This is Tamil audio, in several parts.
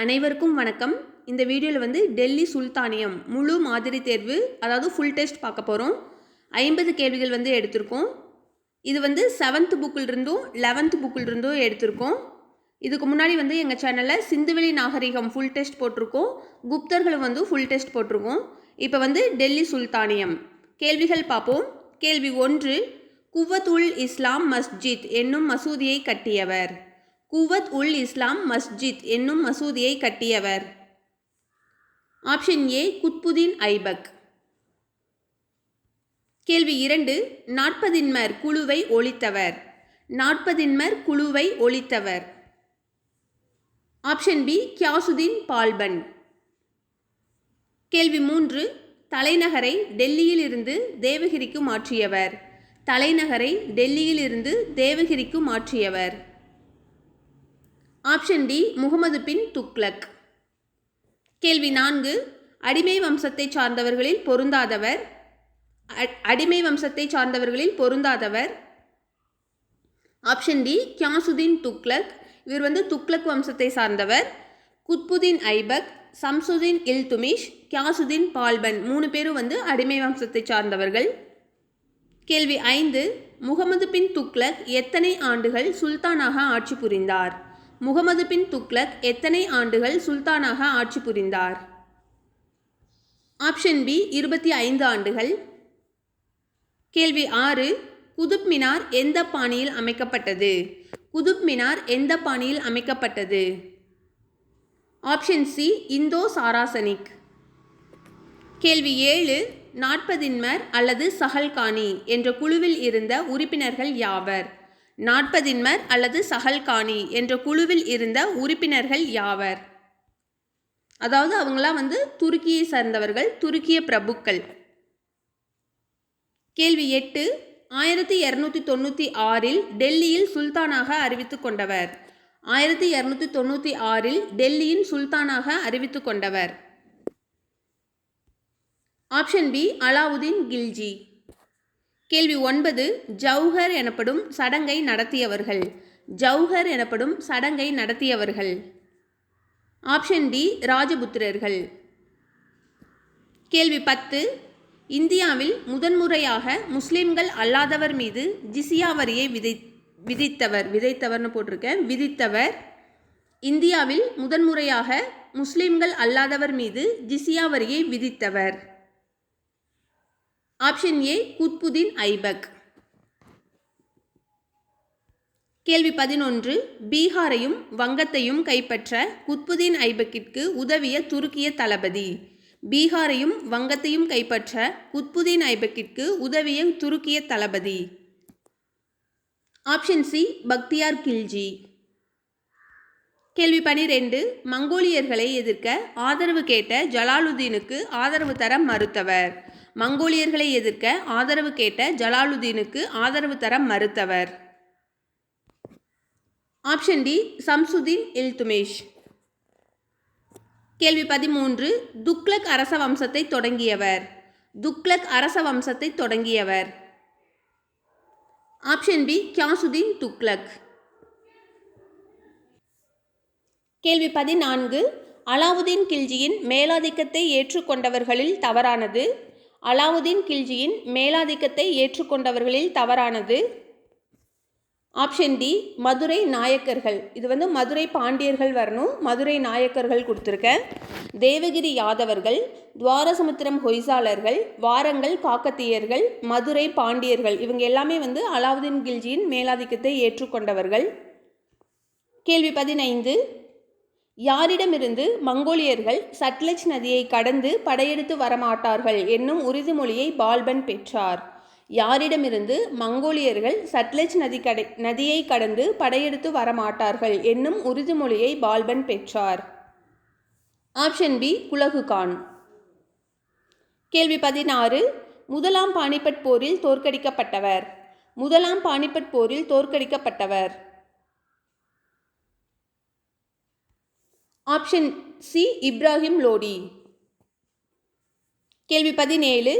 அனைவருக்கும் வணக்கம். இந்த வீடியோவில் வந்து டெல்லி சுல்தானியம் முழு மாதிரி தேர்வு அதாவது ஃபுல் டெஸ்ட் பார்க்க போகிறோம் ஐம்பது கேள்விகள் வந்து எடுத்திருக்கோம். இது வந்து செவன்த் புக்கில் இருந்தும் லெவன்த் புக்கில் இருந்தும் எடுத்திருக்கோம். இதுக்கு முன்னாடி வந்து எங்கள் சேனலில் சிந்துவெளி நாகரிகம் ஃபுல் டெஸ்ட் போட்டிருக்கோம். குப்தர்களும் வந்து ஃபுல் டெஸ்ட் போட்டிருக்கோம். இப்போ வந்து டெல்லி சுல்தானியம். கேள்விகள் பார்ப்போம். கேள்வி ஒன்று குவத்துல் இஸ்லாம் மஸ்ஜித் என்னும் மசூதியை கட்டியவர். குவத் உல் இஸ்லாம் மஸ்ஜித் என்னும் மசூதியை கட்டியவர். Option A Qutbuddin Aibak. கேள்வி இரண்டு நாற்பதின்மர் குழுவை ஒழித்தவர். நாற்பதின்மர் குழுவை ஒழித்தவர். Option B Ghiyasuddin Balban. கேள்வி மூன்று தலைநகரை டெல்லியில் இருந்து தேவகிரிக்கு மாற்றியவர். தலைநகரை டெல்லியிலிருந்து தேவகிரிக்கு மாற்றியவர். ஆப்ஷன் டி முகமது பின் துக்லக் கேள்வி நான்கு அடிமை வம்சத்தை சார்ந்தவர்களில் பொருந்தாதவர். அ- அடிமை வம்சத்தை சார்ந்தவர்களில் பொருந்தாதவர். ஆப்ஷன் டி கியாசுதீன் துக்லக் இவர் வந்து துக்லக் வம்சத்தை சார்ந்தவர். குத்புதீன் ஐபக் சம்சுதீன் இல்துமிஷ் கியாசுதீன் பால்பன் மூணு பேரும் வந்து அடிமை வம்சத்தை சார்ந்தவர்கள். கேள்வி ஐந்து முகமது பின் துக்லக் எத்தனை ஆண்டுகள் சுல்தானாக ஆட்சி புரிந்தார்? முகமது பின் துக்ளக் எத்தனை ஆண்டுகள் சுல்தானாக ஆட்சி புரிந்தார்? ஆப்ஷன் பி இருபத்தி ஐந்து ஆண்டுகள். கேள்வி ஆறு குதுப் மினார் எந்த பாணியில் அமைக்கப்பட்டது? குதுப் மினார் எந்த பாணியில் அமைக்கப்பட்டது? Option C Indo Saracenic. கேள்வி ஏழு நாற்பதின்மர் அல்லது சஹல்கானி என்ற குழுவில் இருந்த உறுப்பினர்கள் யாவர்? நாற்பதின்மர் அல்லது சஹல்கானி என்ற குழுவில் இருந்த உறுப்பினர்கள் யாவர்? அதாவது அவங்களாம் வந்து துருக்கியை சார்ந்தவர்கள் துருக்கிய பிரபுக்கள். கேள்வி எட்டு ஆயிரத்தி இரநூத்தி தொண்ணூற்றி ஆறில் டெல்லியில் சுல்தானாக அறிவித்து கொண்டவர். ஆயிரத்தி இரநூத்தி தொண்ணூற்றி ஆறில் டெல்லியின் சுல்தானாக அறிவித்து கொண்டவர். Option B Alauddin Khilji. கேள்வி ஒன்பது ஜௌஹர் எனப்படும் சடங்கை நடத்தியவர்கள். ஜௌஹர் எனப்படும் சடங்கை நடத்தியவர்கள். ஆப்ஷன் டி ராஜபுத்திரர்கள். கேள்வி பத்து இந்தியாவில் முதன்முறையாக முஸ்லிம்கள் அல்லாதவர் மீது ஜிசியா வரியை விதை விதித்தவர் விதைத்தவர்னு போட்டிருக்கேன். விதித்தவர் இந்தியாவில் முதன்முறையாக முஸ்லிம்கள் அல்லாதவர் மீது ஜிசியா வரியை விதித்தவர். Option A Qutbuddin Aibak. கேள்வி பதினொன்று பீகாரையும் வங்கத்தையும் கைப்பற்ற குத்புதீன் ஐபக்கிற்கு உதவிய துருக்கிய தளபதி. பீகாரையும் வங்கத்தையும் கைப்பற்ற குத்புதீன் ஐபக்கிற்கு உதவிய துருக்கிய தளபதி. Option C Bakhtiyar Khilji. கேள்வி பனிரெண்டு மங்கோலியர்களை எதிர்க்க ஆதரவு கேட்ட ஜலாலுதீனுக்கு ஆதரவு தர மறுத்தவர். மங்கோலியர்களை எதிர்க்க ஆதரவு கேட்ட ஜலாலுதீனுக்கு ஆதரவு தர மறுத்தவர். Option D Shamsuddin Iltutmish. கேள்வி பதிமூன்று துக்லக் அரச வம்சத்தை தொடங்கியவர். துக்லக் அரச வம்சத்தை தொடங்கியவர். ஆப்ஷன் பி கியாசுதீன் துக்லக் கேள்வி பதினான்கு அலாவுதீன் கில்ஜியின் மேலாதிக்கத்தை ஏற்றுக்கொண்டவர்களில் தவறானது. அலாவுதீன் கில்ஜியின் மேலாதிக்கத்தை ஏற்றுக்கொண்டவர்களில் தவறானது. ஆப்ஷன் டி மதுரை நாயக்கர்கள். இது வந்து மதுரை பாண்டியர்கள் வரணும். மதுரை நாயக்கர்கள் கொடுத்துருக்கேன் தேவகிரி யாதவர்கள் துவாரசமுத்திரம் ஹொய்சாலர்கள் வாரங்கள் காக்கத்தியர்கள் மதுரை பாண்டியர்கள். இவங்க எல்லாமே வந்து அலாவுதீன் கில்ஜியின் மேலாதிக்கத்தை ஏற்றுக்கொண்டவர்கள். கேள்வி பதினைந்து யாரிடமிருந்து மங்கோலியர்கள் சட்லஜ் நதியை கடந்து படையெடுத்து வரமாட்டார்கள் என்னும் உறுதிமொழியை பால்பன் பெற்றார். யாரிடமிருந்து மங்கோலியர்கள் சட்லஜ் நதி கடை நதியை கடந்து படையெடுத்து வரமாட்டார்கள் என்னும் உறுதிமொழியை பால்பன் பெற்றார். ஆப்ஷன் பி குலகு கான் கேள்வி பதினாறு. முதலாம் பானிபட் போரில் தோற்கடிக்கப்பட்டவர். முதலாம் பானிபட் போரில் தோற்கடிக்கப்பட்டவர். ஆப்ஷன் சி இப்ராஹிம் லோடி கேள்வி பதினேழு.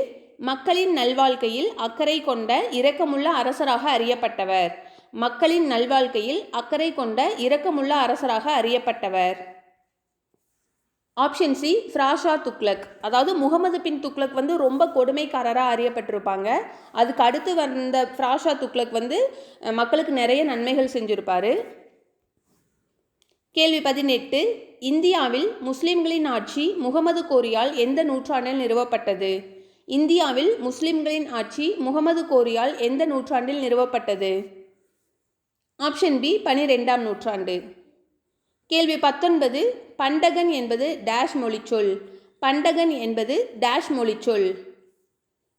மக்களின் நல்வாழ்க்கையில் அக்கறை கொண்ட இரக்கமுள்ள அரசராக அறியப்பட்டவர். மக்களின் நல்வாழ்க்கையில் அக்கறை கொண்ட இரக்கமுள்ள அரசராக அறியப்பட்டவர். ஆப்ஷன் சி ஃப்ராஷா துக்ளக் அதாவது முகமது பின் துக்ளக் வந்து ரொம்ப கொடுமைக்காரராக அறியப்பட்டிருப்பாங்க. அதுக்கு அடுத்து வந்த ஃப்ராஷா துக்ளக் வந்து மக்களுக்கு நிறைய நன்மைகள் செஞ்சுருப்பாரு. கேள்வி பதினெட்டு. இந்தியாவில் முஸ்லிம்களின் ஆட்சி முகமது கோரியால் எந்த நூற்றாண்டில் நிறுவப்பட்டது? இந்தியாவில் முஸ்லிம்களின் ஆட்சி முகமது கோரியால் எந்த நூற்றாண்டில் நிறுவப்பட்டது? ஆப்ஷன் பி பனிரெண்டாம் நூற்றாண்டு. கேள்வி பத்தொன்பது. பண்டகன் என்பது டேஷ் மொழிச்சொல். பண்டகன் என்பது டேஷ் மொழிச்சொல்.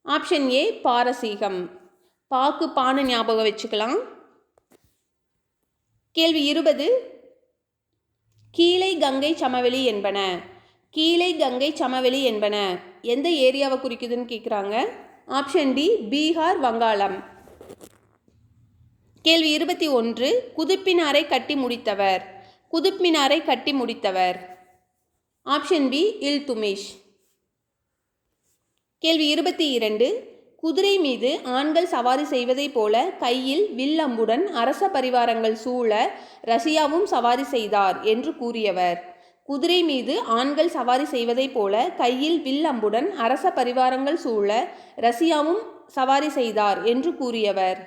Option A பாரசீகம். பாக்கு பானை ஞாபகம் வச்சுக்கலாம். கேள்வி இருபது. கீழே கங்கை சமவெளி என்பன. கீழே கங்கை சமவெளி என்பன. எந்த ஏரியாவை குறிக்குதுன்னு கேட்குறாங்க ஆப்ஷன் டி பீகார் வங்காளம். கேள்வி இருபத்தி ஒன்று குதுப்பினாரை கட்டி முடித்தவர். குதுப்மினாரை கட்டி முடித்தவர். Option B Iltutmish. கேள்வி இருபத்தி இரண்டு குதிரை மீது ஆண்கள் சவாரி செய்வதைப் போல கையில் வில் அம்புடன் அரச பரிவாரங்கள் சூழ ரஷ்யாவும் சவாரி செய்தார் என்று கூறியவர். குதிரை மீது ஆண்கள் சவாரி செய்வதைப் போல கையில் வில் அம்புடன் அரச பரிவாரங்கள் சூழ ரஷ்யாவும் சவாரி செய்தார் என்று கூறியவர்.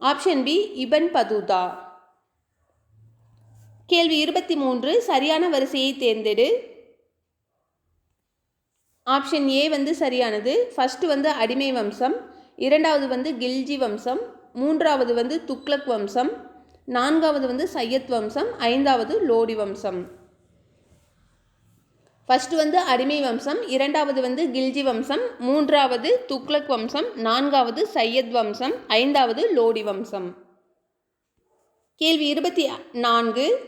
Option B Ibn Battuta. கேள்வி இருபத்தி மூன்று சரியான வரிசையை தேர்ந்தெடு. ஆப்ஷன் ஏ வந்து சரியானது. ஃபஸ்ட்டு வந்து அடிமை வம்சம். இரண்டாவது வந்து கில்ஜி வம்சம். மூன்றாவது வந்து துக்ளக் வம்சம். நான்காவது வந்து சையத் வம்சம். ஐந்தாவது லோடி வம்சம். ஃபஸ்ட்டு வந்து அடிமை வம்சம். இரண்டாவது வந்து கில்ஜி வம்சம். மூன்றாவது துக்ளக் வம்சம். நான்காவது சையத் வம்சம். ஐந்தாவது லோடி வம்சம். கேள்வி இருபத்தி நான்கு.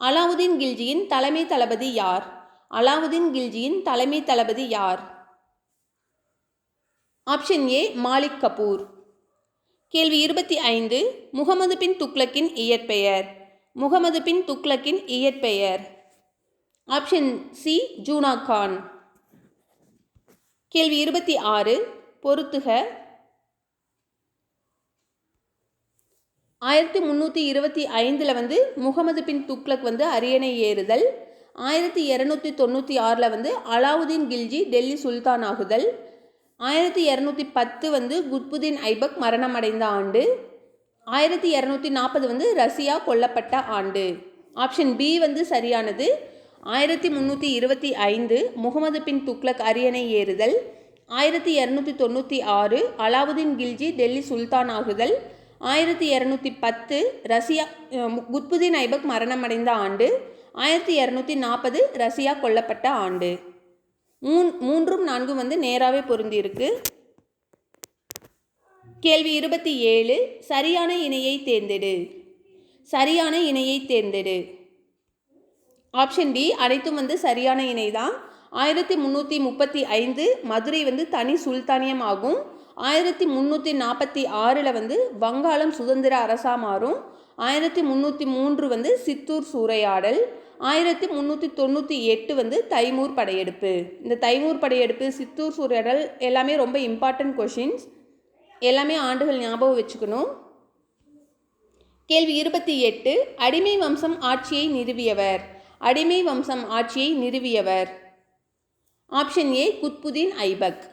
அலாவுதீன் கில்ஜியின் தலைமை தளபதி யார்? அலாவுதீன் கில்ஜியின் தலைமை தளபதி யார்? Option A Malik Kafur. கேள்வி இருபத்தி ஐந்து முகமது பின் துக்ளக்கின் இயற்பெயர். முகமது பின் துக்ளக்கின் இயற்பெயர். Option C Juna Khan. கேள்வி இருபத்தி ஆறு பொருத்துக ஆயிரத்தி முந்நூற்றி இருபத்தி ஐந்தில் வந்து முகமது பின் துக்ளக் வந்து அரியணை ஏறுதல். ஆயிரத்தி இரநூத்தி தொண்ணூற்றி ஆறில் வந்து அலாவுதீன் கில்ஜி டெல்லி சுல்தான் ஆகுதல் ஆயிரத்தி இரநூத்தி பத்து வந்து குத்புதீன் ஐபக் மரணமடைந்த ஆண்டு. ஆயிரத்தி இரநூத்தி நாற்பது வந்து ரஷ்யா கொல்லப்பட்ட ஆண்டு. ஆப்ஷன் பி வந்து சரியானது. ஆயிரத்தி முந்நூற்றி இருபத்தி ஐந்து முகமது பின் துக்ளக் அரியணை ஏறுதல். ஆயிரத்தி இரநூத்தி தொண்ணூற்றி ஆறு அலாவுதீன் கில்ஜி டெல்லி சுல்தான் ஆகுதல் ஆயிரத்தி இரநூத்தி பத்து ரஷ்யா குத்புதீன் ஐபக் மரணமடைந்த ஆண்டு. ஆயிரத்தி இரநூத்தி நாற்பது ரஷ்யா கொல்லப்பட்ட ஆண்டு. மூன் மூன்றும் நான்கும் வந்து நேராகவே பொருந்தியிருக்கு. கேள்வி இருபத்தி ஏழு சரியான இணையை தேர்ந்தெடு. சரியான இணையை தேர்ந்தெடு. ஆப்ஷன் டி அனைத்தும் வந்து சரியான இணை தான் ஆயிரத்தி முந்நூற்றி முப்பத்தி ஐந்து மதுரை வந்து தனி சுல்தானியம் ஆகும். ஆயிரத்தி முந்நூற்றி நாற்பத்தி ஆறில் வந்து வங்காளம் சுதந்திர அரசாக மாறும். ஆயிரத்தி முந்நூற்றி மூன்று வந்து சித்தூர் சூறையாடல். ஆயிரத்தி முந்நூற்றி தொண்ணூற்றி எட்டு வந்து தைமூர் படையெடுப்பு. இந்த தைமூர் படையெடுப்பு சித்தூர் சூறையாடல் எல்லாமே ரொம்ப இம்பார்ட்டன்ட் கொஷின்ஸ் எல்லாமே ஆண்டுகள் ஞாபகம் வச்சுக்கணும். கேள்வி இருபத்தி எட்டு அடிமை வம்சம் ஆட்சியை நிறுவியவர். அடிமை வம்சம் ஆட்சியை நிறுவியவர். Option A Qutbuddin Aibak.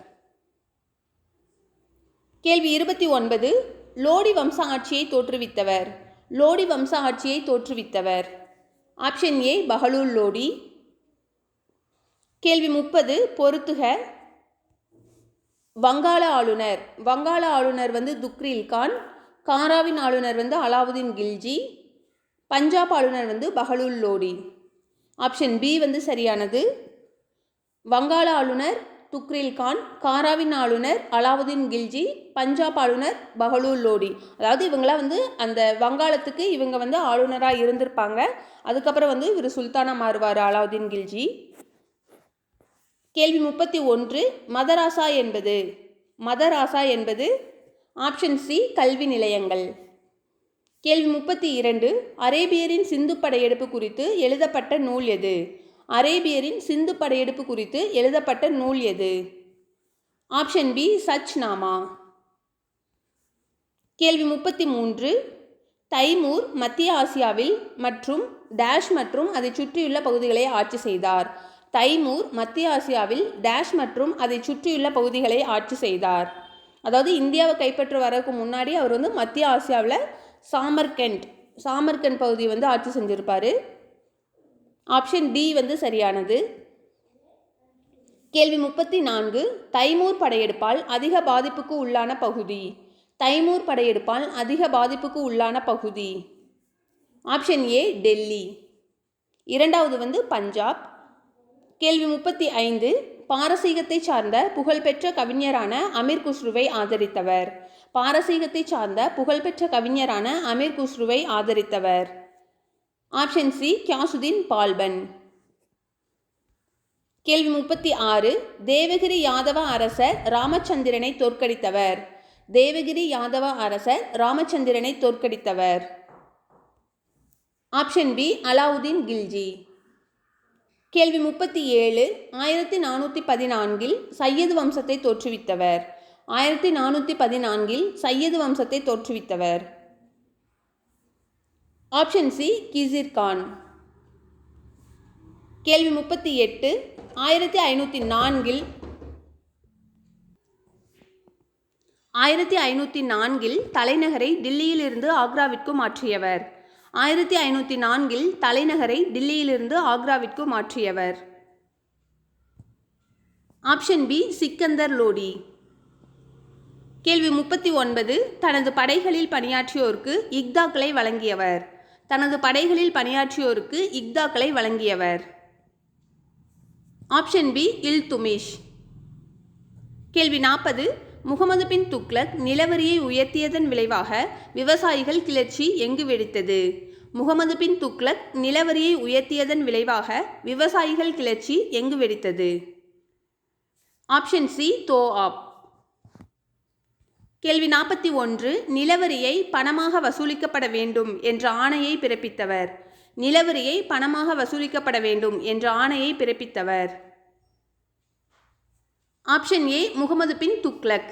கேள்வி இருபத்தி ஒன்பது லோடி வம்ச ஆட்சியை தோற்றுவித்தவர். லோடி வம்ச ஆட்சியை தோற்றுவித்தவர். Option A Bahlul Lodi. கேள்வி முப்பது பொறுத்துக. வங்காள ஆளுநர். வங்காள ஆளுநர் வந்து துக்ரில் கான். காராவின் ஆளுநர் வந்து அலாவுதீன் கில்ஜி. பஞ்சாப் ஆளுநர் வந்து பஹலூல் லோடி. ஆப்ஷன் பி வந்து சரியானது. வங்காள ஆளுநர் துக்ரில் கான் காராவின் ஆளுநர் அலாவுதீன் கில்ஜி பஞ்சாப் ஆளுநர் பகலூர் லோடி. அதாவது இவங்களாம் வந்து அந்த வங்காளத்துக்கு இவங்க வந்து ஆளுநராக இருந்திருப்பாங்க. அதுக்கப்புறம் வந்து இவர் சுல்தானாக மாறுவார் அலாவுதீன் கில்ஜி. கேள்வி முப்பத்தி ஒன்று மதராசா என்பது மதராசா என்பது ஆப்ஷன் சி கல்வி நிலையங்கள். கேள்வி முப்பத்தி இரண்டு அரேபியரின் சிந்து படையெடுப்பு குறித்து எழுதப்பட்ட நூல் எது? அரேபியரின் சிந்து படையெடுப்பு குறித்து எழுதப்பட்ட நூல் எது? ஆப்ஷன் பி சச் நாமா கேள்வி முப்பத்தி மூன்று தைமூர் மத்திய ஆசியாவில் மற்றும் டேஷ் மற்றும் அதை சுற்றியுள்ள பகுதிகளை ஆட்சி செய்தார். தைமூர் மத்திய ஆசியாவில் டேஷ் மற்றும் அதை சுற்றியுள்ள பகுதிகளை ஆட்சி செய்தார். அதாவது இந்தியாவை கைப்பற்ற வரதுக்கு முன்னாடி அவர் வந்து மத்திய ஆசியாவில் சாமர்கண்ட் சாமர்கண்ட் பகுதி வந்து ஆட்சி செஞ்சுருப்பார். ஆப்ஷன் டி வந்து சரியானது. கேள்வி முப்பத்தி நான்கு தைமூர் படையெடுப்பால் அதிக பாதிப்புக்கு உள்ளான பகுதி. தைமூர் படையெடுப்பால் அதிக பாதிப்புக்கு உள்ளான பகுதி. Option A Delhi. இரண்டாவது வந்து பஞ்சாப். கேள்வி முப்பத்தி ஐந்து பாரசீகத்தை சார்ந்த புகழ்பெற்ற கவிஞரான அமீர் குஸ்ருவை ஆதரித்தவர். பாரசீகத்தை சார்ந்த புகழ்பெற்ற கவிஞரான அமீர் குஸ்ருவை ஆதரித்தவர். ஆப்ஷன் சி கியாசுதீன் பால்பன் கேள்வி முப்பத்தி ஆறு தேவகிரி யாதவ அரசர் ராமச்சந்திரனை தோற்கடித்தவர். தேவகிரி யாதவ அரசர் ராமச்சந்திரனை தோற்கடித்தவர். Option B Alauddin Khilji. கேள்வி முப்பத்தி ஏழு ஆயிரத்தி நானூற்றி பதினான்கில் சையது வம்சத்தை தோற்றுவித்தவர். ஆயிரத்தி நானூற்றி பதினான்கில் சையது வம்சத்தை தோற்றுவித்தவர். ஆப்ஷன் சி கிசிர் கான் கேள்வி முப்பத்தி எட்டு ஆயிரத்தி ஐநூற்றி நான்கில் ஆயிரத்தி ஐநூற்றி நான்கில் தலைநகரை டில்லியிலிருந்து ஆக்ராவிற்கு மாற்றியவர். ஆயிரத்தி ஐநூற்றி நான்கில் தலைநகரை டில்லியிலிருந்து ஆக்ராவிற்கு மாற்றியவர். ஆப்ஷன் பி சிக்கந்தர் லோடி கேள்வி முப்பத்தி ஒன்பது தனது படைகளில் பணியாற்றியோருக்கு இக்தாக்களை வழங்கியவர். தனது படைகளில் பணியாற்றியோருக்கு இக்தாக்களை வழங்கியவர். ஆப்ஷன் பி இல் துமிஷ் கேள்வி நாற்பது முகமது பின் துக்ளக் நிலவரியை உயர்த்தியதன் விளைவாக விவசாயிகள் கிளர்ச்சி எங்கு வெடித்தது? முகமது பின் துக்ளக் நிலவரியை உயர்த்தியதன் விளைவாக விவசாயிகள் கிளர்ச்சி எங்கு வெடித்தது? Option C Doab. கேள்வி நாற்பத்தி ஒன்று நிலவரியை பணமாக வசூலிக்கப்பட வேண்டும் என்ற ஆணையை பிறப்பித்தவர். நிலவரியை பணமாக வசூலிக்கப்பட வேண்டும் என்ற ஆணையை பிறப்பித்தவர். Option A Muhammad bin Tughlaq.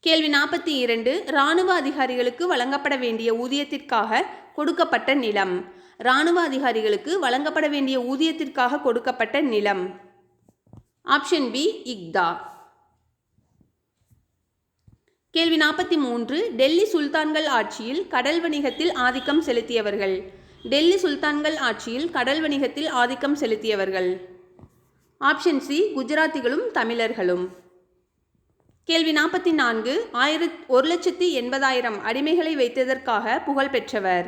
கேள்வி நாற்பத்தி இரண்டு இராணுவ அதிகாரிகளுக்கு வழங்கப்பட வேண்டிய ஊதியத்திற்காக கொடுக்கப்பட்ட நிலம். இராணுவ அதிகாரிகளுக்கு வழங்கப்பட வேண்டிய ஊதியத்திற்காக கொடுக்கப்பட்ட நிலம். Option B iqta. கேள்வி நாற்பத்தி மூன்று டெல்லி சுல்தான்கள் ஆட்சியில் கடல் வணிகத்தில் ஆதிக்கம் செலுத்தியவர்கள். டெல்லி சுல்தான்கள் ஆட்சியில் கடல் வணிகத்தில் ஆதிக்கம் செலுத்தியவர்கள். ஆப்ஷன் சி குஜராத்திகளும் தமிழர்களும். கேள்வி நாற்பத்தி நான்கு ஆயிரத் ஒரு லட்சத்தி எண்பதாயிரம் அடிமைகளை வைத்ததற்காக புகழ் பெற்றவர்.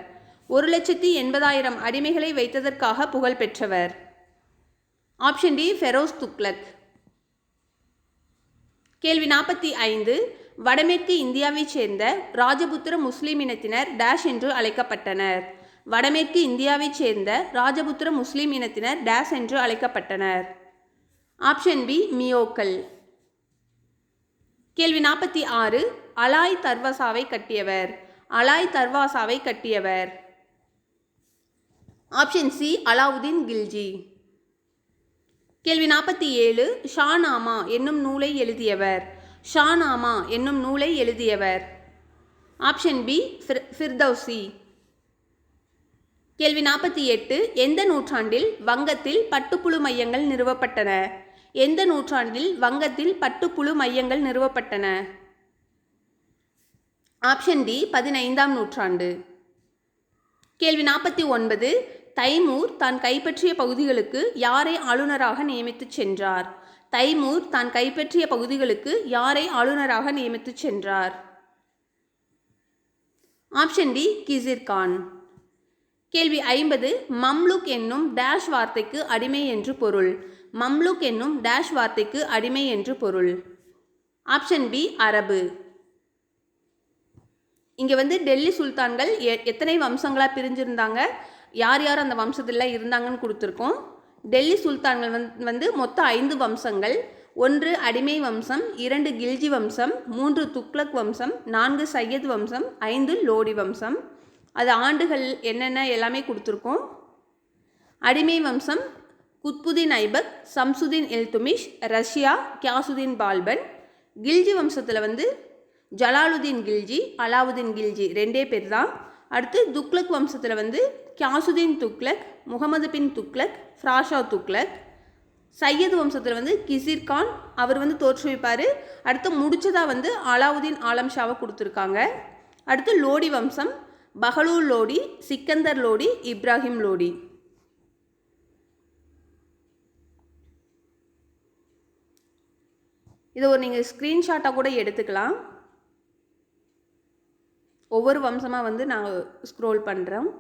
ஒரு லட்சத்தி எண்பதாயிரம் அடிமைகளை வைத்ததற்காக புகழ் பெற்றவர். ஆப்ஷன் டி ஃபெரோஸ் துக்லக் கேள்வி நாற்பத்தி ஐந்து வடமேற்கு இந்தியாவைச் சேர்ந்த ராஜபுத்திர முஸ்லிம் இனத்தினர் டேஷ் என்று அழைக்கப்பட்டனர். வடமேற்கு இந்தியாவைச் சேர்ந்த ராஜபுத்திர முஸ்லிம் இனத்தினர் டேஷ் என்று அழைக்கப்பட்டனர். ஆப்ஷன் பி மியோக்கல் கேள்வி நாற்பத்தி ஆறு அலாய் தர்வாசாவை கட்டியவர். அலாய் தர்வாசாவை கட்டியவர். Option C Alauddin Khilji. கேள்வி நாற்பத்தி ஏழு ஷானாமா என்னும் நூலை எழுதியவர். ஷானாமா என்னும் நூலை எழுதியவர். ஆப்ஷன் பி ஃபிர் ஃபிர்தௌசி. கேள்வி நாற்பத்தி எட்டு எந்த நூற்றாண்டில் வங்கத்தில் பட்டுப்புழு மையங்கள் நிறுவப்பட்டன? எந்த நூற்றாண்டில் வங்கத்தில் பட்டுப்புழு மையங்கள் நிறுவப்பட்டன? ஆப்ஷன் டி பதினைந்தாம் நூற்றாண்டு. கேள்வி நாற்பத்தி ஒன்பது தைமூர் தான் கைப்பற்றிய பகுதிகளுக்கு யாரை ஆளுநராக நியமித்துச் சென்றார்? தைமூர் தான் கைப்பற்றிய பகுதிகளுக்கு யாரை ஆளுநராக நியமித்துச் சென்றார்? ஆப்ஷன் டி கிசிர் கான் கேள்வி ஐம்பது மம்லுக் என்னும் டேஷ் வார்த்தைக்கு அடிமை என்று பொருள். மம்லுக் என்னும் டேஷ் வார்த்தைக்கு அடிமை என்று பொருள். ஆப்ஷன் பி அரபு இங்கே வந்து டெல்லி சுல்தான்கள் எ எத்தனை வம்சங்களாக பிரிஞ்சிருந்தாங்க? யார் யார் அந்த வம்சத்தில் இருந்தாங்கன்னு கொடுத்துருக்கோம். டெல்லி சுல்தான்கள் வந் வந்து மொத்தம் ஐந்து வம்சங்கள் ஒன்று அடிமை வம்சம் இரண்டு கில்ஜி வம்சம் மூன்று துக்ளக் வம்சம் நான்கு சையத் வம்சம் ஐந்து லோடி வம்சம். அது ஆண்டுகள் என்னென்ன எல்லாமே கொடுத்துருக்கோம். அடிமை வம்சம் குத்புதீன் ஐபக் சம்சுதீன் எல்துமிஷ் ரஷ்யா கியாசுதீன் பால்பன். கில்ஜி வம்சத்தில் வந்து ஜலாலுதீன் கில்ஜி அலாவுதீன் கில்ஜி ரெண்டே பேர் தான் அடுத்து துக்ளக் வம்சத்தில் வந்து கியாசுதீன் துக்லக் முகமது பின் துக்லக் ஃப்ராஷா துக்லக் சையது வம்சத்தில் வந்து கிசிர் கான் அவர் வந்து தோற்றுவிப்பார். அடுத்து முடிச்சதாக வந்து அலாவுதீன் ஆலம் ஷாவை கொடுத்துருக்காங்க. அடுத்து லோடி வம்சம் பஹலூர் லோடி சிக்கந்தர் லோடி இப்ராஹிம் லோடி. இதை ஒரு நீங்கள் ஸ்க்ரீன்ஷாட்டாக கூட எடுத்துக்கலாம். ஒவ்வொரு வம்சமாக வந்து நான் ஸ்க்ரோல் பண்ணுறோம்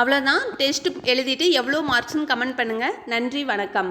அவ்வளோதான் டெஸ்ட் எழுதிட்டு எவ்வளோ மார்க்ஸ்னு கமெண்ட் பண்ணுங்கள் நன்றி வணக்கம்.